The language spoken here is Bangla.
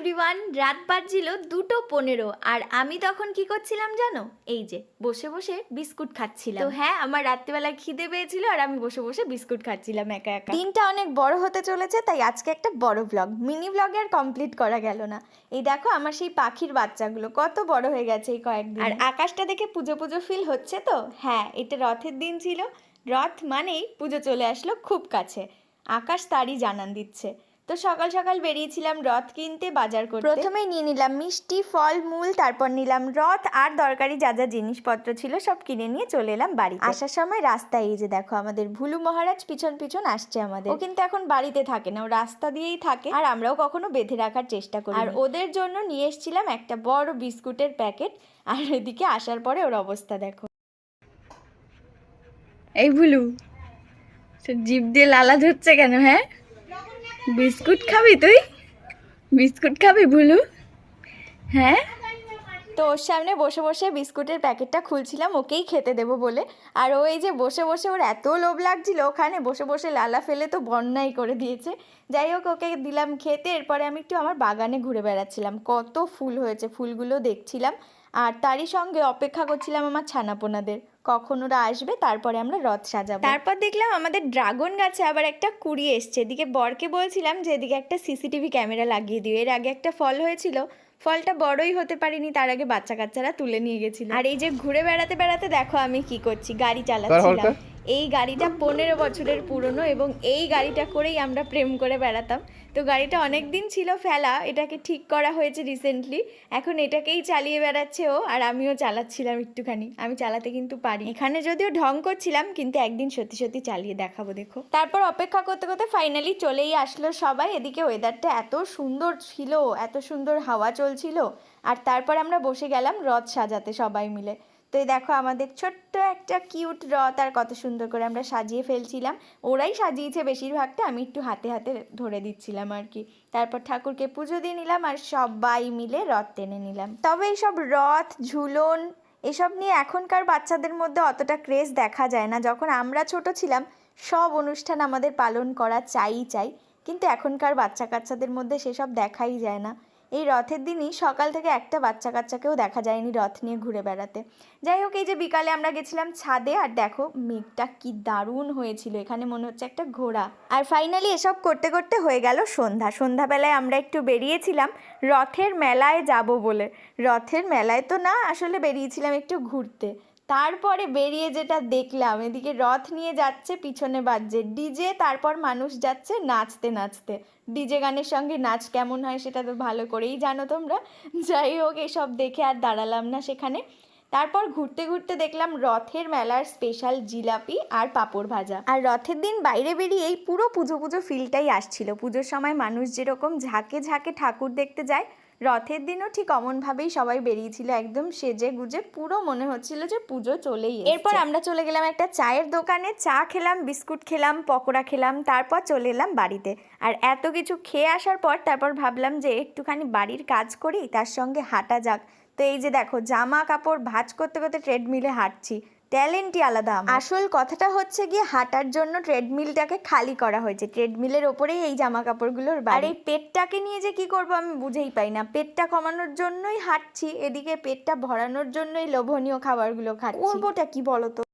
এভরিওয়ান রাত বাজছিল দুটো পনেরো। আর আমি তখন কি করছিলাম জানো? এই যে বসে বসে বিস্কুট খাচ্ছিলাম। তো হ্যাঁ আমার রাত্রিবেলা খিদে পেয়েছিল আর আমি বসে বসে বিস্কুট খাচ্ছিলাম একা একা। দিনটা অনেক বড় হতে চলেছে তাই আজকে একটা বড় ব্লগ মিনি ব্লগে আর কমপ্লিট করা গেল না। এই দেখো আমার সেই পাখির বাচ্চাগুলো কত বড় হয়ে গেছে এই কয়েকদিন। আর আকাশটা দেখে পুজো পুজো ফিল হচ্ছে তো? হ্যাঁ এটা রথের দিন ছিল। রথ মানেই পুজো চলে আসলো খুব কাছে। আকাশ তারই জানান দিচ্ছে। তো সকাল সকাল বেরিয়েছিলাম রথ কিনতে বাজার করতে। প্রথমেই নিয়ে নিলাম মিষ্টি ফল মূল তারপর নিলাম রথ আর দরকারি যা যা জিনিসপত্র ছিল সব কিনে নিয়ে চলে এলাম বাড়ি আসার সময় রাস্তায় এই যে দেখো আমাদের ভুলু মহারাজ পিছন পিছন আসছে আমাদের। ও কিন্তু এখন বাড়িতে থাকে না ও রাস্তা দিয়েই থাকে আর আমরাও কখনো বেঁধে রাখার চেষ্টা করি আর ওদের জন্য নিয়ে এসেছিলাম একটা বড় বিস্কুটের প্যাকেট আর এদিকে আসার পরে ওর অবস্থা দেখো। এই ভুলু জিভ দিয়ে লালা ধরছে কেন হ্যাঁ? বিস্কুট খাবি তুই? বিস্কুট খাবি ভুলু হ্যাঁ? তো ওর সামনে বসে বসে বিস্কুটের প্যাকেটটা খুলছিলাম, ওকেই খেতে দেবো বলে। আর ও এই যে বসে বসে ওর এত লোভ লাগছিল, ওখানে বসে বসে লালা ফেলে তো বন্যাই করে দিয়েছে। যাই হোক, ওকে দিলাম খেতে, এরপরে আমি একটু আমার বাগানে ঘুরে বেড়াচ্ছিলাম। কত ফুল হয়েছে, ফুলগুলো দেখছিলাম। আর তারই সঙ্গে অপেক্ষা করছিলাম আমার ছানাপোনাদের। কখন ওরা আসবে তারপরে আমরা রথ সাজাবো। তারপর দেখলাম আমাদের ড্রাগন গাছে আবার একটা কুড়ি এসছে। এদিকে বরকে বলছিলাম যে এদিকে একটা সিসিটিভি ক্যামেরা লাগিয়ে দিও। এর আগে একটা ফল হয়েছিল। ফলটা বড়ই হতে পারিনি তার আগে বাচ্চা কাচ্চারা তুলে নিয়ে গেছিল। আর এই যে ঘুরে বেড়াতে বেড়াতে দেখো আমি কি করছি গাড়ি চালাচ্ছিলাম। এই গাড়িটা পনেরো বছরের পুরনো এবং এই গাড়িটা করেই আমরা প্রেম করে বেড়াতাম। তো গাড়িটা অনেক দিন ছিল ফেলা, এটাকে ঠিক করা হয়েছে রিসেন্টলি এখন এটাকেই চালিয়ে বেড়াচ্ছে ও, আর আমিও চালাচ্ছিলাম একটুখানি। আমি চালাতে কিন্তু পারি। এখানে যদিও ঢং করছিলাম, কিন্তু একদিন সত্যি সত্যি চালিয়ে দেখাবো, দেখো। তারপর অপেক্ষা করতে করতে ফাইনালি চলেই আসলো সবাই। এদিকে ওয়েদারটা এত সুন্দর ছিল, এত সুন্দর হাওয়া চলছিল। আর তারপর আমরা বসে গেলাম রথ সাজাতে সবাই মিলে। তো এই দেখো আমাদের ছোট্ট একটা কিউট রথ আর কত সুন্দর করে আমরা সাজিয়ে ফেলছিলাম। ওরাই সাজিয়েছে বেশিরভাগটা আমি একটু হাতে হাতে ধরে দিচ্ছিলাম আর কি। তারপর ঠাকুরকে পুজো দিয়ে নিলাম আর সবাই মিলে রথ টেনে নিলাম। তবে এইসব রথ, ঝুলন এসব নিয়ে এখনকার বাচ্চাদের মধ্যে অতটা ক্রেজ দেখা যায় না। যখন আমরা ছোট ছিলাম, সব অনুষ্ঠান আমাদের পালন করা চাই চাই। কিন্তু এখনকার বাচ্চা কাচ্চাদের মধ্যে সেসব দেখাই যায় না। এই রথের দিনই সকাল থেকে একটা বাচ্চা কাচ্চাকেও দেখা যায়নি রথ নিয়ে ঘুরে বেড়াতে। যাই হোক, এই যে বিকালে আমরা গেছিলাম ছাদে, আর দেখো মেঘটা কি দারুণ হয়েছিল। এখানে মনে হচ্ছে একটা ঘোড়া। আর ফাইনালি এসব করতে করতে হয়ে গেল সন্ধ্যা। সন্ধ্যাবেলায় আমরা একটু বেরিয়েছিলাম রথের মেলায় যাব বলে। রথের মেলায় তো না, আসলে বেরিয়েছিলাম একটু ঘুরতে। তারপরে বেরিয়ে যেটা দেখলাম, এদিকে রথ নিয়ে যাচ্ছে, পিছনে বাজছে ডিজে, তারপর মানুষ যাচ্ছে নাচতে নাচতে। ডিজে গানের সঙ্গে নাচ কেমন হয় সেটা তো ভালো করেই জানো তোমরা। যাই হোক, এসব দেখে আর দাঁড়ালাম না সেখানে। তারপর ঘুরতে ঘুরতে দেখলাম রথের মেলার স্পেশাল জিলাপি আর পাঁপড় ভাজা। আর রথের দিন বাইরে বেরিয়ে এই পুরো পুজো পুজো ফিলটাই আসছিল। পুজোর সময় মানুষ যেরকম ঝাঁকে ঝাঁকে ঠাকুর দেখতে যায় রথের দিনও ঠিক অমনভাবেই সবাই বেরিয়েছিল একদম সেজে গুজে। পুরো মনে হচ্ছিল যে পুজো চলেই এরপর আমরা চলে গেলাম একটা চায়ের দোকানে। চা খেলাম, বিস্কুট খেলাম, পকোড়া খেলাম, তারপর চলে এলাম বাড়িতে। আর এত কিছু খেয়ে আসার পর তারপর ভাবলাম যে একটুখানি বাড়ির কাজ করি, তার সঙ্গে হাঁটা যাক। তো এই যে দেখো, জামা কাপড় ভাঁজ করতে করতে ট্রেডমিলে হাঁটছি। ট্যালেন্টই আলাদা আসল কথাটা হচ্ছে গিয়ে হাঁটার জন্য ট্রেডমিলটাকে খালি করা হয়েছে। ট্রেডমিলের ওপরেই এই জামা কাপড়গুলোর আর এই পেটটাকে নিয়ে যে কি করব আমি বুঝেই পাই না। পেটটা কমানোর জন্যই হাঁটছি এদিকে পেটটা ভরানোর জন্যই লোভনীয় খাবারগুলো খাচ্ছি। করবোটা কি বলতো? তো